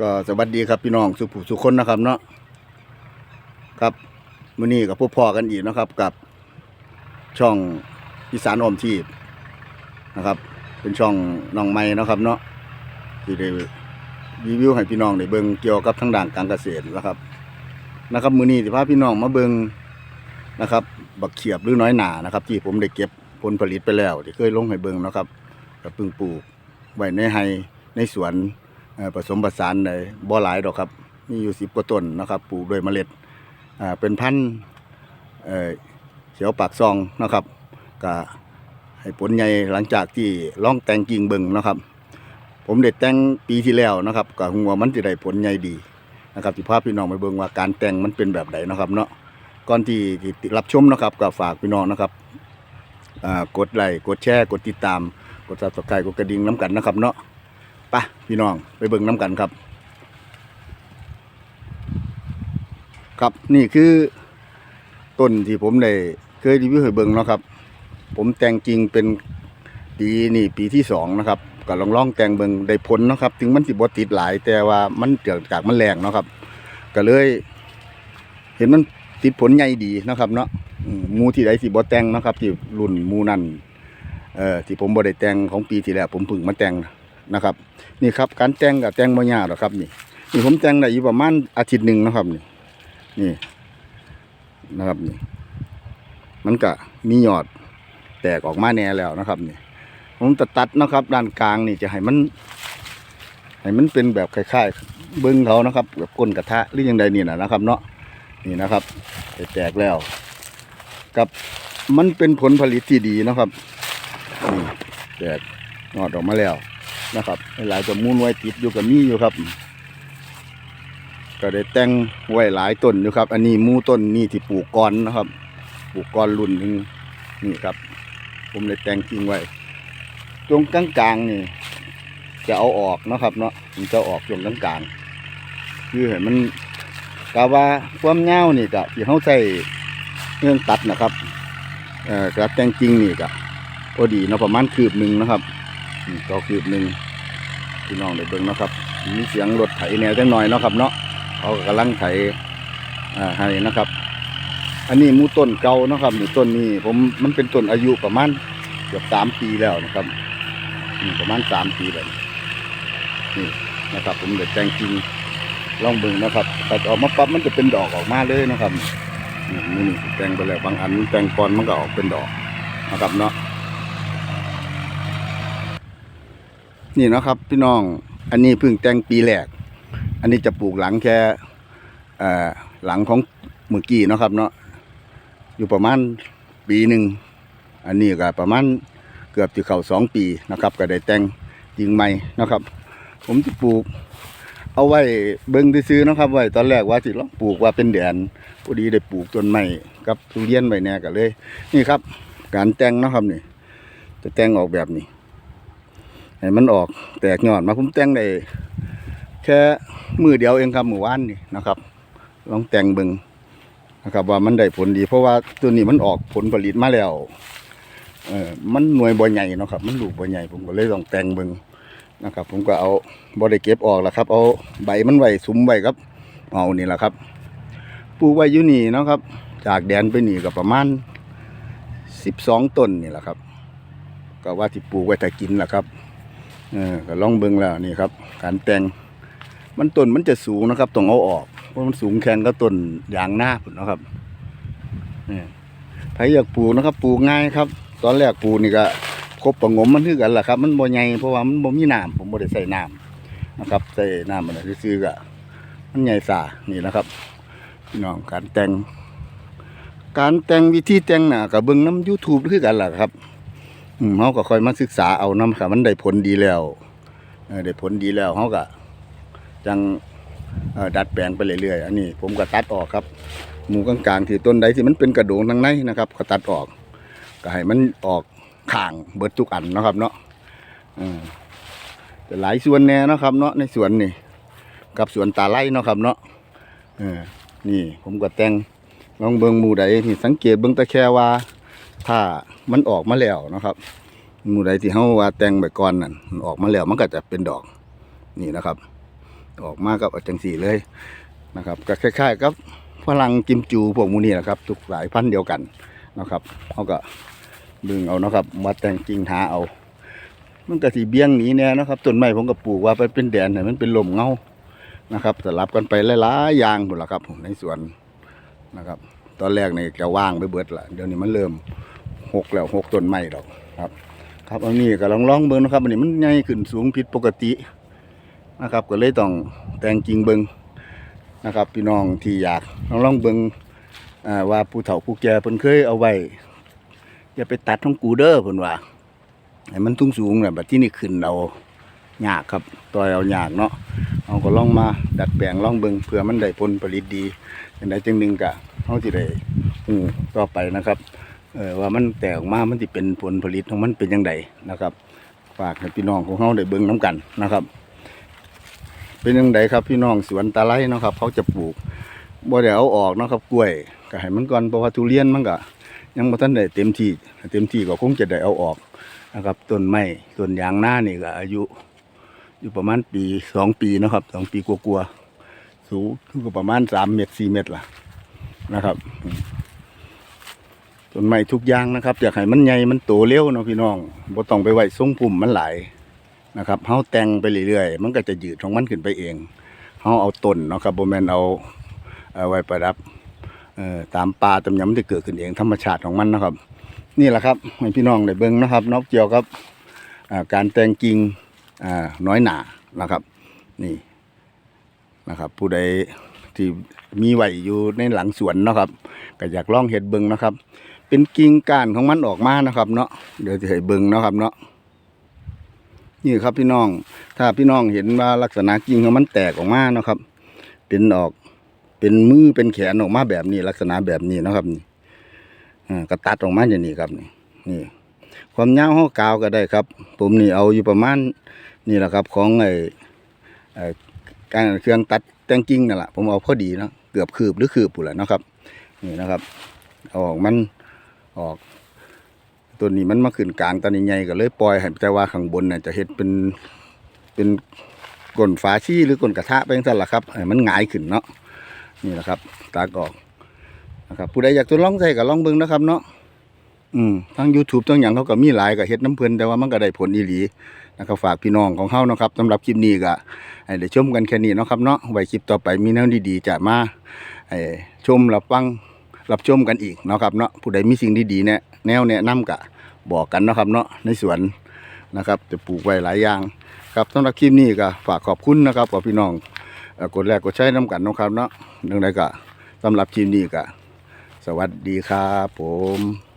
ก็สวัสดีครับพี่น้องสุผู้สุคนนะครับเนาะครับมื้อนี้กับพวกพ่อกันอีกนะครับกับช่องอีสานอมชีนะครับ เป็นช่องน้องไม้นะครับเนาะที่ได้รีวิวให้พี่น้องได้เบิ่งเกี่ยวกับทางด้านการเกษตรนะครับ นะครับ มื้อนี้สิพาพี่น้องมาเบิ่งนะครับ บักเขียบหรือน้อยหนานะครับ ที่ผมได้เก็บผลผลิตไปแล้ว ที่เคยลงให้เบิ่งนะครับกับเพิ่งปลูกไว้ในไฮในสวน ผสมผสานในบ่อหลายดอกครับ มีอยู่สิบกว่าต้นนะครับ ปลูกโดยเมล็ดเป็นพันธุ์เเขียวปากซองนะครับก็ให้ผลใหญ่หลังจากที่ล่องแต่งกิ่งเบิงนะครับ ผมได้แต่งปีที่แล้วนะครับก็หัวามันจะได้ผลใหญ่ดีนะครับที่พาพี่น้องไปเบิงว่าการแต่งมันเป็นแบบไหนนะครับเนาะก่อนที่รับชมนะครับก็ฝากพี่น้องนะครับกดไลค์กดแชร์กดติดตามกด subscribe กดกระดิ่งน้ำกันนะครับเนาะ ปะพี่น้องไปเบิ่งน้ำกันครับ ครับนี่คือต้นที่ผมได้เคยรีวิวให้เบิ่งเนาะครับ ผมแต่งจริงเป็นปีนี่ปีที่สองนะครับก็ลองลองแต่งเบิ่งได้ผลเนาะครับ ถึงมันสิบ่ติดหลายแต่ว่ามันเกิดจากมันแรงเนาะครับ ก็เลย เห็นมันติดผลใหญ่ดีนะครับเนาะมูที่ใดสิบ่แต่งนะครับ ที่รุ่นมูนั่นเอ่อที่ผมบ่ได้แต่งของปีที่แล้วผมเพิ่งมาแต่ง นะครับ นี่ครับการแต่งกับแต่งบ่ยาหรอกครับนี่นี่ผมแต่งได้อยู่ประมาณอาทิตย์หนึ่งนะครับนี่นี่นะครับนี่มันก็มียอดแตกออกมาแน่แล้วนะครับนี่ผมจะตัดนะครับ ด้านกลางนี่จะให้มัน ให้มันเป็นแบบคล้ายๆเบิ้งเขานะครับแบบก้นกระทะหรือยังใดนี่นะนะครับ เนาะนี่นะครับแตกแล้ว กับมันเป็นผลผลิตที่ดีนะครับนี่แตกยอดออกมาแล้ว นะครับหลายตัวมูลไว้ติดอยู่กับมีอยู่ครับ ก็ได้แต่งไว้หลายต้นอยู่ครับ อันนี้มูต้นนี่ที่ปลูกก่อนนะครับ ปลูกก่อนรุ่นหนึ่งนี่ครับ ผมได้แต่งกิ่งไว้ตรงกลางๆนี่ จะเอาออกนะครับ เนาะผมจะออกตรงกลางๆคือให้มันกะว่าความเงานี่กะที่เขาใส่เรื่องตัดนะครับเอ่อกระแต่งกิ่งนี่กะพอดีเนาะประมาณคืบหนึ่งนะครับ นี่ก็คืบหนึ่งพี่น้องได้เบิ่งนะครับ มีเสียงรถไถแน่จังหน่อยเนาะครับ เนาะเขากำลังไถให้นะครับ อันนี้มูต้นเก่านะครับมูต้นนี้ผมมันเป็นต้นอายุประมาณเกือบสามปีแล้วนะครับประมาณสามปีแล้วนี่นะครับ ผมเด็ดแต่งจริงลองเบิ่งนะครับแต่ออกมาปั๊บมันจะเป็นดอกออกมาเลยนะครับนี่นี่แตงไปแล้วบางอันแตงก่อนมันก็ออกเป็นดอกนะครับเนาะ นี่นะครับพี่น้องอันนี้เพิ่งแต่งปีแรก อันนี้จะปลูกหลังแค่หลังของเมื่อกี้นะครับเนาะอยู่ประมาณปีหนึ่งอันนี้ก็ประมาณเกือบจะเข้าสองปีนะครับ ก็ได้แต่งยิงใหม่นะครับ ผมจะปลูก เอาไว้เบิ้งซื้อนะครับ ไว้ตอนแรกว่าสิลองปลูกว่าเป็นแดนพอดีได้ปลูกต้นไม้กับทุเรียนไว้แน่ก็เลย นี่ครับ การแต่งนะครับนี่จะแต่งออกแบบนี้ ให้มันออกแตกยอดมาผมแต่งได้แค่มือเดียวเองครับหมือวานนี่นะครับ ลองแต่งเบิงนะครับว่ามันได้ผลดี เพราะว่าตัวนี้มันออกผลผลิตมาแล้วเออมันหน่วยบ่ใหญ่เนาะครับ มันลูกบ่ใหญ่ผมก็เลยลองแต่งเบิงนะครับ ผมก็เอาบ่ได้เก็บออกแล้วครับ เอาใบมันไว้สุมไว้ครับ เอานี่แหละครับปลูกไว้อยู่นี่นะครับ จากแดนไปนี่ก็ประมาณสิบสองต้นนี่แหละครับ ก็ว่าที่ปลูกไว้แต่กินแหละครับ เออก็ลองเบิ่งแล้วนี่ครับ การแต่งมันต้นมันจะสูงนะครับต้องเอาออกเพราะมันสูงแข่งก็ต้นยางหน้าพุ่นนะครับนี่ใครอยากปลูกนะครับ ปลูกง่ายครับ ตอนแรกปลูกนี่ก็ครบประงมมันคือกันแหละครับ มันบ่ใหญ่เพราะว่ามันบ่มีน้ำผมบ่ได้ใส่น้ำนะครับ ใส่น้ำมันซื้อก็มันใหญ่สานี่นะครับพี่น้องการแต่ง การแต่งวิธีแต่งน่ะก็เบิ่งน้ำ YouTube คือกันแหละครับ เขาก็ค่อยมาศึกษาเอานำค่ะมันได้ผลดีแล้วได้ผลดีแล้วเขาก็จังดัดแปลงไปเรื่อยๆอันนี้ ผมก็ตัดออกครับ หมูกลางๆที่ต้นใดที่มันเป็นกระโดงทางในนะครับก็ตัดออก ก็ให้มันออกข้างเบิดทุกอันนะครับ เนาะแต่หลายส่วนแน่นะครับ เนาะในสวนนี่กับสวนตาไล่เนาะครับ เนาะนี่ผมก็แต่งลองเบิงหมู่ใดนี่สังเกตเบิงตะแคว่า ถ้ามันออกมาแล้วนะครับหมู่ใดที่เฮาว่าแต่งไปก่อนนั่นมันออกมาแล้วมันก็จะเป็นดอกนี่นะครับ ออกมากับจังสีเลยนะครับก็คล้ายๆกับฝรั่งกิมจูพวกมูนี่แหละครับทุกสายพันธุ์เดียวกันนะครับเขาก็ดึงเอานะครับมาแต่งกิ่งหาเอา มันก็สีเบี้ยงหนีแน่นะครับต้นไม้ผมก็ปลูกว่าเป็นแดนให้มันเป็นลมเงานะครับสลับกันไปหลายๆอย่างหมดละครับในสวนนะครับ ตอนแรกนี่แกว่างไปเบิดละเดี๋ยวนี้มันเริ่ม หกแล้วหกต้นไม้ดอกครับ ครับอันนี้ก็ลองลองเบิ่งนะครับอันนี้มันใหญ่ขึ้นสูงผิดปกตินะครับ ก็เลยต้องแต่งกิ่งเบิ่งนะครับ พี่น้องที่อยากลองลองเบิ่งว่าผู้เฒ่าผู้แก่เพิ่นเคยเอาไว้อย่าไปตัดของกูเด้อเพิ่นว่าให้มันสูงสูงๆน่ะบัดที่นี่ขึ้นเอายากครับต่อยเอายากเนาะเอาก็ลองมาดัดแปลงลองเบิ่งเพื่อมันได้ผลผลิตดีจังไดจังหนึ่งก็เฮาสิได้ต่อไปนะครับ เออว่ามันแตกออกมา มันสิเป็นผลผลิตของมันเป็นยังไงนะครับ ฝากให้พี่น้องของเขาได้เบิ่งน้กันนะครับ เป็นยังไงครับพี่น้องสวนตาไลนะครับ เขาจะปลูกบ่ได้เอาออกนะครับ กล้วยก็ให้มันก่อนเพราะว่าทุเรียนมันก็ยังบ่ทันได้เต็มที่เต็มที่ก็คงจะได้เอาออกนะครับต้นไม้ต้นยางหน้านี่ก็อายุ อยู่ประมาณปีสองปีนะครับสองปีกลัวๆสูงก็ประมาณสามเมตรสี่เมตรล่ะนะครับ ต้นไม้ทุกอย่างนะครับอยากให้มันใหญ่มันโตเร็วเนาะพี่น้องบ่ต้องไปไหว้ทรงพุ่มมันหลายนะครับเฮาแต่งไปเรื่อยๆมันก็จะยืดของมันขึ้นไปเองเฮาเอาต้นเนาะครับบ่แม่นเอาเอาไว้ประดับเอ่อตามป่าตามหยังมันจะเกิดขึ้นเองธรรมชาติของมันนะครับ นี่แหละครับให้พี่น้องได้เบิ่งนะครับนอกเกี่ยวกับการแต่งกิ่งน้อยหนานะครับ นี่นะครับ ผู้ใดที่มีไหวอยู่ในหลังสวนนะครับก็อยากลองเฮ็ดเบิ่งนะครับ เป็นกิ่งก้านของมันออกมานะครับ เนาะเดี๋ยวจะให้เบิ่งเนาะครับ เนาะนี่ครับพี่น้อง ถ้าพี่น้องเห็นว่าลักษณะกิ่งของมันแตกออกมาเนาะครับ เป็นออกเป็นมือเป็นแขนออกมาแบบนี้ลักษณะแบบนี้นะครับนี่อ่าก็ตัดออกมาอย่างนี้ครับนี่นี่ ความยาวห้อกาวก็ได้ครับ ผมนี่เอาอยู่ประมาณนี่แหละครับ ของไอ้การเครื่องตัดแต่งกิ่งนั่นแหละผมเอาพอดีนะเกือบคืบหรือคืบปุ๋ยและเนะครับ นี่นะครับ เอาออกมัน ออก ตัวนี้มันมาขึ้นกลางตอนนี้ใหญ่ก็เลยปล่อยให้แต่ว่าข้างบนน่ะจะเฮ็ดเป็นเป็นก้นฝาชี้หรือก้นกระทะไปจังซั่นล่ะครับให้มันหงายขึ้นเนาะนี่แหละครับตากออกนะครับผู้ใดอยากทดลองใส่ก็ลองเบิ่งนะครับเนาะอืมทาง YouTube ทั้งหยังเขาก็มีหลายก็เฮ็ดน้ำเพิ่นแต่ว่ามันก็ได้ผลอีหลีนะครับฝากพี่น้องของเฮานะครับสำหรับคลิปนี้ก็ให้ได้ชมกันแค่นี้เนาะครับเนาะไว้คลิปต่อไปมีแนวดีๆจะมาชมรับฟัง รับชมกันอีกเนาะครับเนาะผู้ใดมีสิ่งดีๆเนี่ยแนวแนะนำกะบอกกันเนาะครับเนาะในสวนนะครับจะปลูกไว้หลายอย่างครับสำหรับคลิปนี้ก็ฝากขอบคุณนะครับกับพี่น้องกดแรกกดใช้น้ำกันเนาะครับเนาะเรื่งใดก็สำหรับคลิปนี้ก็สวัสดีครับผม